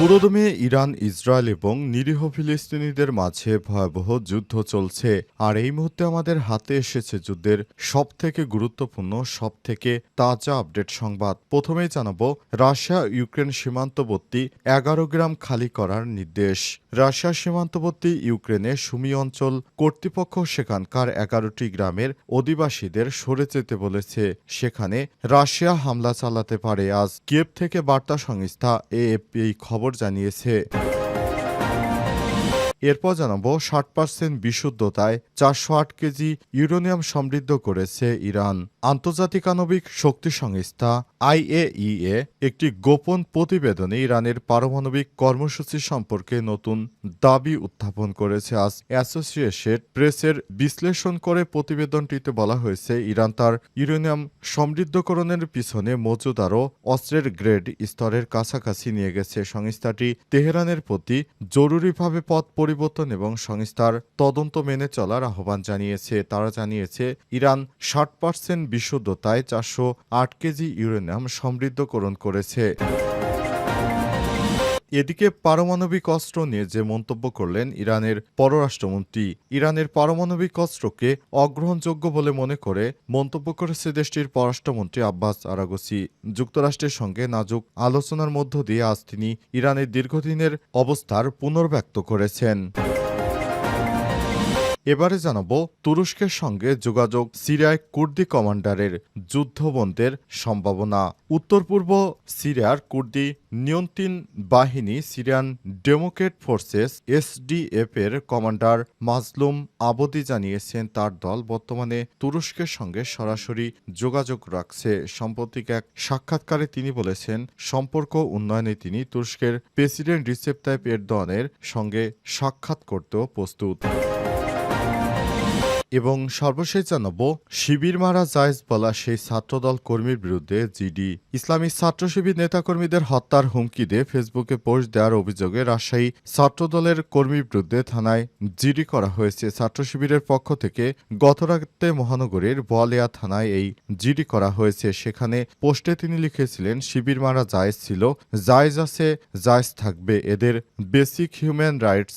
পুরোদমে Iran, Israel এবং নিরীহ ফিলিস্তিনিদের মাঝে ভয়াবহ যুদ্ধ চলছে। আর এই মুহূর্তে আমাদের হাতে এসেছে যুদ্ধের সব থেকে গুরুত্বপূর্ণ সব থেকে তাজা আপডেট সংবাদ। প্রথমেই জানাব, রাশিয়া, ইউক্রেন সীমান্তবর্তী এগারো গ্রাম খালি করার নির্দেশ। রাশিয়া সীমান্তবর্তী ইউক্রেনে সুমি অঞ্চল কর্তৃপক্ষ সেখানকার এগারোটি গ্রামের অধিবাসীদের সরে যেতে বলেছে। সেখানে রাশিয়া হামলা চালাতে পারে। আজ কিয়েভ থেকে বার্তা সংস্থা এএফপি খবর জানিয়েছে। এরপর জানাব ষাট পার্সেন্ট বিশুদ্ধতায় চারশো আট কেজি ইউরেনিয়াম সমৃদ্ধ করেছে ইরান। আন্তর্জাতিক আণবিক শক্তি সংস্থা আইএইএ একটি গোপন প্রতিবেদনে ইরানের পারমাণবিক কর্মসূচি সম্পর্কে নতুন দাবি উত্থাপন করেছে। আজ অ্যাসোসিয়েটেড প্রেসের বিশ্লেষণ করে প্রতিবেদনটিতে বলা হয়েছে, ইরান তার ইউরেনিয়াম সমৃদ্ধকরণের পিছনে মজুদ আরও অস্ত্রের গ্রেড স্তরের কাছাকাছি নিয়ে গেছে। সংস্থাটি তেহরানের প্রতি জরুরিভাবে পথ পরিবর্তন এবং সংস্থার তদন্ত মেনে চলার আহ্বান জানিয়েছে। তারা জানিয়েছে, ইরান ষাট পার্সেন্ট বিশুদ্ধতায় চারশো আট কেজি ইউরেনিয়াম সমৃদ্ধকরণ করেছে। এদিকে পারমাণবিক অস্ত্র নিয়ে যে মন্তব্য করলেন ইরানের পররাষ্ট্রমন্ত্রী, ইরানের পারমাণবিক অস্ত্রকে অগ্রহণযোগ্য বলে মনে করে মন্তব্য করেছে দেশটির পররাষ্ট্রমন্ত্রী আব্বাস আরাগসি। যুক্তরাষ্ট্রের সঙ্গে নাজুক আলোচনার মধ্য দিয়ে আজ তিনি ইরানের দীর্ঘদিনের অবস্থার পুনর্ব্যক্ত করেছেন। এবারে জানাব তুরস্কের সঙ্গে যোগাযোগ সিরিয়ায় কুর্দি কমান্ডারের যুদ্ধবন্ধের সম্ভাবনা। উত্তর পূর্ব সিরিয়ার কুর্দি নিয়ন্ত্রণ বাহিনী সিরিয়ান ডেমোক্রেট ফোর্সেস এসডিএফ এর কমান্ডার মাজলুম আবদি জানিয়েছেন, তার দল বর্তমানে তুরস্কের সঙ্গে সরাসরি যোগাযোগ রাখছে। সাম্প্রতিক এক সাক্ষাৎকারে তিনি বলেছেন, সম্পর্ক উন্নয়নে তিনি তুরস্কের প্রেসিডেন্ট রিসেপ তাইপ এরদোয়ানের সঙ্গে সাক্ষাৎ করতেও প্রস্তুত। এবং সর্বশেষ জানাব, শিবির মারা জায়েজ বলা সেই ছাত্রদল কর্মীর বিরুদ্ধে জিডি ইসলামী ছাত্র শিবির নেতাকর্মীদের হত্যার হুমকি দিয়ে ফেসবুকে পোস্ট দেওয়ার অভিযোগে রাজশাহী ছাত্রদলের কর্মীর বিরুদ্ধে থানায় জিডি করা হয়েছে। ছাত্র শিবিরের পক্ষ থেকে গতরাতে মহানগরীর বোয়ালিয়া থানায় এই জিডি করা হয়েছে। সেখানে পোস্টে তিনি লিখেছিলেন, শিবির মারা জায়েজ ছিল, জায়েজ আছে, জায়েজ থাকবে, এদের basic human rights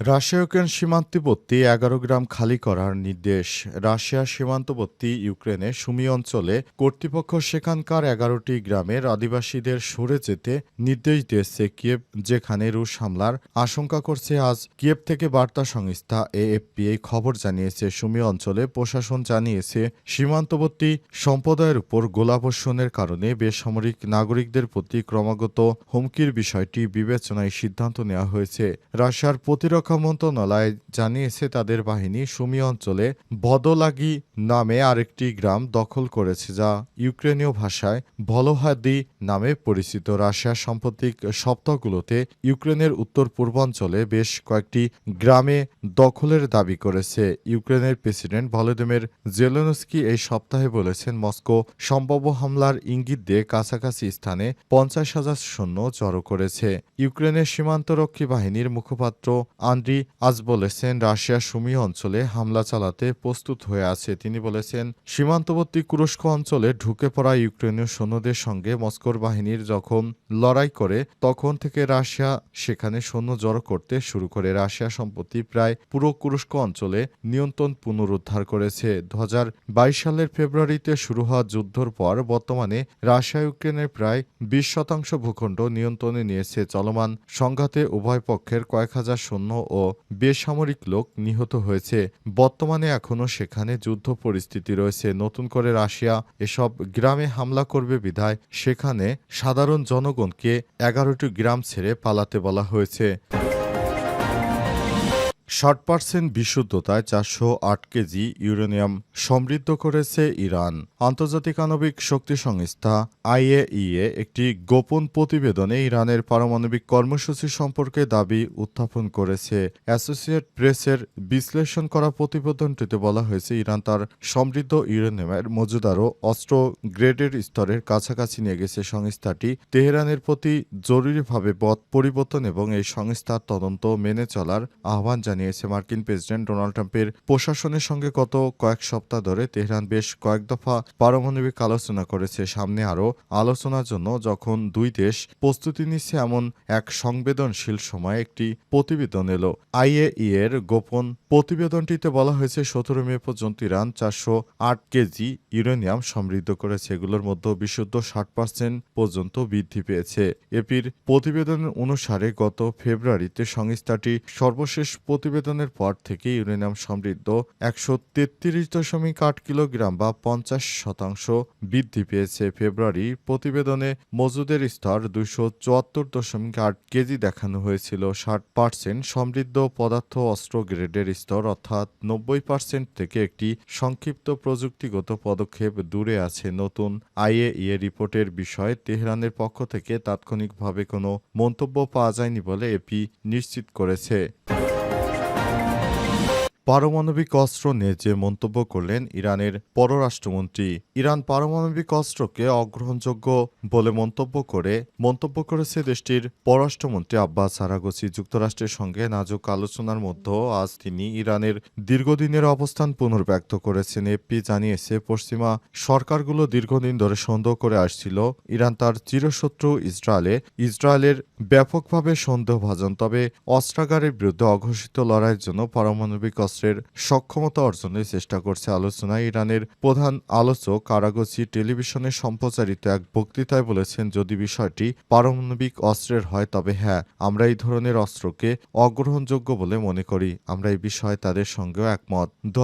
Russia Ukraine সীমান্তবর্তী এগারো গ্রাম খালি করার নির্দেশ। রাশিয়া সীমান্তবর্তী ইউক্রেনে সুমি অঞ্চলে কর্তৃপক্ষ সেখানকার এগারোটি গ্রামের আদিবাসীদের সরে যেতে নির্দেশ দিয়েছে কিয়েভ, যেখানে রুশ হামলার আশঙ্কা করছে। আজ কিয়েভ থেকে বার্তা সংস্থা এএফপি এই খবর জানিয়েছে, সুমি অঞ্চলে প্রশাসন জানিয়েছে, সীমান্তবর্তী সম্প্রদায়ের উপর গোলাবর্ষণের কারণে বেসামরিক নাগরিকদের প্রতি ক্রমাগত হুমকির বিষয়টি বিবেচনায় সিদ্ধান্ত নেওয়া হয়েছে। রাশিয়ার প্রতিরক্ষা মন্ত্রণালয় জানিয়েছে, তাদের বাহিনী সুমি অঞ্চলে বদলাগি নামে আরেকটি গ্রাম দখল করেছে, যা ইউক্রেনীয় ভাষায় ভলোহাদি নামে পরিচিত। রাশিয়ার সাম্প্রতিক সপ্তাহগুলোতে ইউক্রেনের উত্তর পূর্বাঞ্চলে বেশ কয়েকটি গ্রামে দখলের দাবি করেছে। ইউক্রেনের প্রেসিডেন্ট ভলোদিমির জেলেনস্কি এই সপ্তাহে বলেছেন, মস্কো সম্ভাব্য হামলার ইঙ্গিত দিয়ে কাছাকাছি স্থানে পঞ্চাশ হাজার সৈন্য জড়ো করেছে। ইউক্রেনের সীমান্তরক্ষী বাহিনীর মুখপাত্র আন্দ্রি আজ বলেছেন রাশিয়া সুমি অঞ্চলে হামলা চালাতে প্রস্তুত হয়ে আছে। তিনি বলেছেন, সীমান্তবর্তী কুরস্ক অঞ্চলে ঢুকে পড়া ইউক্রেনীয় সৈন্যদের সঙ্গে মস্কোর বাহিনীর যখন লড়াই করে, তখন থেকে রাশিয়া সেখানে সৈন্য জড়ো করতে শুরু করে। রাশিয়া সম্প্রতি প্রায় পুরো কুরস্ক অঞ্চলে নিয়ন্ত্রণ পুনরুদ্ধার করেছে। দু হাজার বাইশ সালের ফেব্রুয়ারিতে শুরু হওয়া যুদ্ধর পর বর্তমানে রাশিয়া ইউক্রেনের প্রায় বিশ শতাংশ ভূখণ্ড নিয়ন্ত্রণে নিয়েছে। চলমান সংঘাতে উভয় পক্ষের কয়েক হাজার সৈন্য ও বেসামরিক লোক নিহত হয়েছে। বর্তমানে এখনও সেখানে যুদ্ধ পরিস্থিতি রয়েছে। নতুন করে রাশিয়া এসব গ্রামে হামলা করবে বিধায় সেখানে সাধারণ জনগণকে এগারোটি গ্রাম ছেড়ে পালাতে বলা হয়েছে। ষাট পার্সেন্ট বিশুদ্ধতায় চারশো আট কেজি ইউরেনিয়াম সমৃদ্ধ করেছে ইরান। আন্তর্জাতিক আণবিক শক্তি সংস্থা আইএইএ একটি গোপন প্রতিবেদনে ইরানের পারমাণবিক কর্মসূচি সম্পর্কে দাবি উত্থাপন করেছে। অ্যাসোসিয়েট প্রেসের বিশ্লেষণ করা প্রতিবেদনটিতে বলা হয়েছে, ইরান তার সমৃদ্ধ ইউরেনিয়ামের মজুদারও অস্ত্র গ্রেডের স্তরের কাছাকাছি নিয়ে গেছে। সংস্থাটি তেহরানের প্রতি জরুরিভাবে পথ পরিবর্তন এবং এই সংস্থার তদন্ত মেনে চলার আহ্বান জানিয়েছে মার্কিন প্রেসিডেন্ট ডোনাল্ড ট্রাম্পের প্রশাসনের সঙ্গে গত কয়েক সপ্তাহ ধরে তেহরান বেশ কয়েক দফা পারমাণবিক আলোচনা করেছে। সামনে আরও আলোচনার জন্য যখন দুই দেশ প্রস্তুতি নিচ্ছে, এমন এক সংবেদনশীল সময়ে একটি প্রতিবেদন এলো। আইএই এর গোপন প্রতিবেদনটিতে বলা হয়েছে, সতেরো মে পর্যন্ত ইরান চারশো আট কেজি ইউরেনিয়াম সমৃদ্ধ করেছে। এগুলোর মধ্যে বিশুদ্ধ ষাট পার্সেন্ট পর্যন্ত বৃদ্ধি পেয়েছে। এপির প্রতিবেদন অনুসারে গত ফেব্রুয়ারিতে সংস্থাটি সর্বশেষ প্রতিবেদনের পর থেকে ইউরেনিয়াম সমৃদ্ধ একশো তেত্রিশ দশমিক আট কিলোগ্রাম বা পঞ্চাশ শতাংশ বৃদ্ধি পেয়েছে। ফেব্রুয়ারি প্রতিবেদনে মজুদের স্তর দুইশো চুয়াত্তর দশমিক আট কেজি দেখানো হয়েছিল। ষাট পার্সেন্ট সমৃদ্ধ পদার্থ অস্ত্র গ্রেডের স্তর অর্থাৎ নব্বই পার্সেন্ট থেকে একটি সংক্ষিপ্ত প্রযুক্তিগত পদক্ষেপ দূরে আছে। নতুন আইএইএ রিপোর্টের বিষয়ে তেহরানের পক্ষ থেকে তাৎক্ষণিকভাবে কোনো মন্তব্য পাওয়া যায়নি বলে এপি নিশ্চিত করেছে। পারমাণবিক অস্ত্র নিয়ে যে মন্তব্য করলেন ইরানের পররাষ্ট্রমন্ত্রী, ইরান পারমাণবিক অস্ত্রকে অগ্রহণযোগ্য বলে মন্তব্য করে, মন্তব্য করেছে দেশটির পররাষ্ট্রমন্ত্রী আব্বাস আরাগসি যুক্তরাষ্ট্রের সঙ্গে নাজুক আলোচনার মধ্যে আজ তিনি ইরানের দীর্ঘদিনের অবস্থান পুনর্ব্যক্ত করেছেন। এপি জানিয়েছে, পশ্চিমা সরকারগুলো দীর্ঘদিন ধরে সন্দেহ করে আসছিল, ইরান তার চিরশত্রু ইসরায়েলে, ইসরায়েলের ব্যাপকভাবে সন্দেহভাজন। তবে অস্ত্রাগারের বিরুদ্ধে অঘোষিত লড়াইয়ের জন্য পারমাণবিক অস্ত্রের সক্ষমতা অর্জনের চেষ্টা করছে আলোচনায় ইরানের প্রধান আলোচক কারাগসি টেলিভিশনে সম্প্রচারিত এক বক্তৃতায় বলেছেন, যদি বিষয়টি পারমাণবিক অস্ত্রের হয়, তবে হ্যাঁ আমরা এই ধরনের অস্ত্রকে অগ্রহণযোগ্য বলে মনে করি। আমরা এই বিষয়ে তাদের সঙ্গেও একমত। দু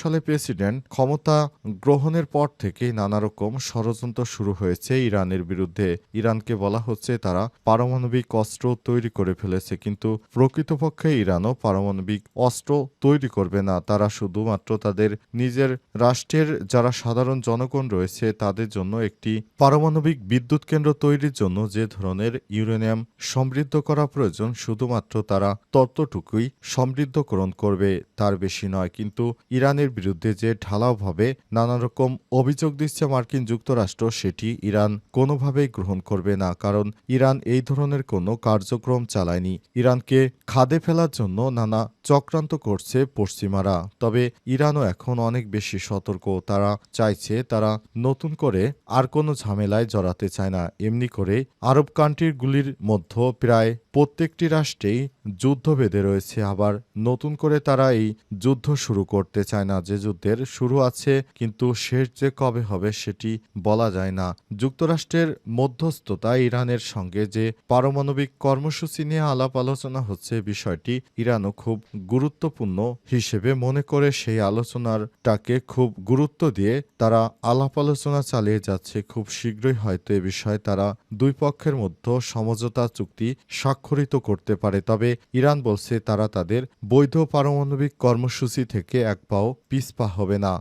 সালে প্রেসিডেন্ট ক্ষমতা গ্রহণের পর থেকেই নানা রকম ষড়যন্ত্র শুরু হয়েছে ইরানের বিরুদ্ধে। ইরানকে বলা হচ্ছে, তারা পারমাণবিক অস্ত্র তৈরি করে ফেলেছে, কিন্তু প্রকৃতপক্ষে ইরানও পারমাণবিক অস্ত্র তৈরি করবে না, তারা শুধুমাত্র তাদের নিজের রাষ্ট্রের যারা সাধারণ জনগণ রয়েছে, তাদের জন্য একটি পারমাণবিক বিদ্যুৎ কেন্দ্র তৈরির জন্য যে ধরনের ইউরেনিয়াম সমৃদ্ধ করা প্রয়োজন, শুধুমাত্র তারা ততটুকুই সমৃদ্ধকরণ করবে, তার বেশি নয়। কিন্তু ইরানের বিরুদ্ধে যে ঢালাওভাবে নানা রকম অভিযোগ দিচ্ছে মার্কিন যুক্তরাষ্ট্র, সেটি ইরান কোনোভাবেই গ্রহণ করবে না, কারণ ইরান এই ধরনের কোনো কার্যক্রম চালায়নি। ইরানকে খাদে ফেলার জন্য নানা চক্রান্ত করছে পশ্চিমারা। তবে ইরানও এখন অনেক বেশি সতর্ক। তারা চাইছে তারা নতুন করে আর কোনো ঝামেলায় জড়াতে চায় না। এমনি করে আরব কান্ট্রিগুলির মধ্যে প্রায় প্রত্যেকটি রাষ্ট্রেই যুদ্ধ বেঁধে রয়েছে। আবার নতুন করে তারা এই যুদ্ধ শুরু করতে চায় না। যে যুদ্ধের শুরু আছে, কিন্তু শেষ যে কবে হবে সেটি বলা যায় না। যুক্তরাষ্ট্রের মধ্যস্থতা ইরানের সঙ্গে যে পারমাণবিক কর্মসূচি নিয়ে আলাপ আলোচনা হচ্ছে, বিষয়টি ইরানও খুব গুরুত্বপূর্ণ হিসেবে মনে করে সেই আলোচনারটাকে খুব গুরুত্ব দিয়ে তারা আলাপ আলোচনা চালিয়ে যাচ্ছে, খুব শীঘ্রই হয়তো এ বিষয়ে তারা দুই পক্ষের মধ্যে সমঝোতা চুক্তি স্বাক্ষরিত করতে পারে। তবে ইরান বলছে তারা তাদের বৈধ পারমাণবিক কর্মসূচি থেকে এক পাও পিছপা হবে না।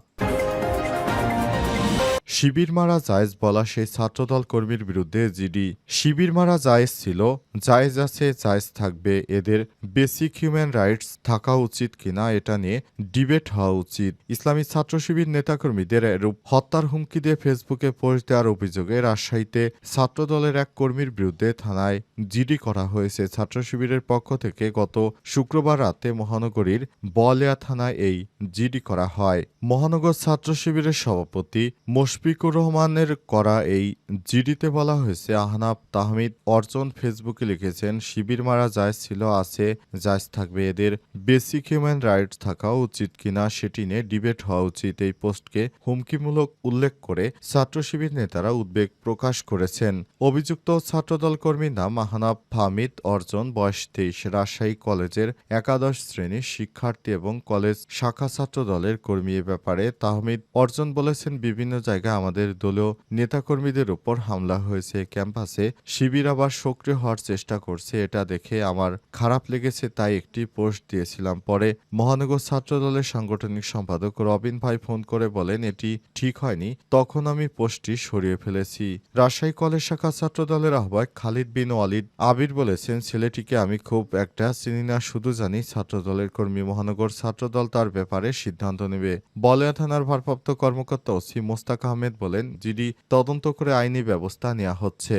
শিবির মারা জায়েজ বলা সেই ছাত্রদল কর্মীর বিরুদ্ধে জিডি। শিবির মারা জায়েজ ছিল, জায়েজ আছে, জায়েজ থাকবে, এদের বেসিক হিউম্যান রাইটস থাকা উচিত কিনা এটা নিয়ে ডিবেট হওয়া উচিত। ইসলামী ছাত্র শিবির নেতাকর্মীদের এরূপ হত্যার হুমকি দিয়ে ফেসবুকে পোস্ট দেওয়ার অভিযোগে রাজশাহীতে ছাত্রদলের এক কর্মীর বিরুদ্ধে থানায় জিডি করা হয়েছে। ছাত্র শিবিরের পক্ষ থেকে গত শুক্রবার রাতে মহানগরীর বলিয়া থানায় এই জিডি করা হয়। মহানগর ছাত্র শিবিরের সভাপতি মোশ মুশফিকুর রহমানের করা এই জিডিতে বলা হয়েছে, আহনাব তাহমিদ অর্জন ফেসবুকে লিখেছেন, শিবির মারা জায়জ ছিল, আছে জায়জ থাকবে, এদের বেসিক হিউম্যান রাইটস থাকা উচিত কিনা সেটি নিয়ে ডিবেট হওয়া উচিত। এই পোস্টকে হুমকিমূলক উল্লেখ করে ছাত্র শিবির নেতারা উদ্বেগ প্রকাশ করেছেন। অভিযুক্ত ছাত্রদল কর্মীর নাম আহনাব ফামিদ অর্জন, বয়স তেইশ, রাজশাহী কলেজের একাদশ শ্রেণির শিক্ষার্থী এবং কলেজ শাখা ছাত্র দলের কর্মী ব্যাপারে তাহমিদ অর্জন বলেছেন, বিভিন্ন জায়গায় আমাদের দলীয় নেতাকর্মীদের উপর হামলা হয়েছে। ক্যাম্পাসে শিবির আবার সক্রিয় হওয়ার চেষ্টা করছে। এটা দেখে আমার খারাপ লেগেছে তাই একটি পোস্ট দিয়েছিলাম। পরে মহানগর ছাত্র দলের সাংগঠনিক সম্পাদক রবিন ভাই ফোন করে বলেন, এটি ঠিক হয়নি। তখন আমি পোস্টটি সরিয়ে ফেলেছি। রাজশাহী কলেজ শাখা ছাত্র দলের আহ্বায়ক খালিদ বিন ওয়ালিদ আবির বলেছেন, ছেলেটিকে আমি খুব একটা চিনি না, শুধু জানি ছাত্র দলের কর্মী মহানগর ছাত্র দল তার ব্যাপারে সিদ্ধান্ত নেবে। বলয়া থানার ভারপ্রাপ্ত কর্মকর্তা ওসি মোস্তাক আহমেদ বলেন জিডি তদন্ত করে আইনি ব্যবস্থা নেওয়া হচ্ছে।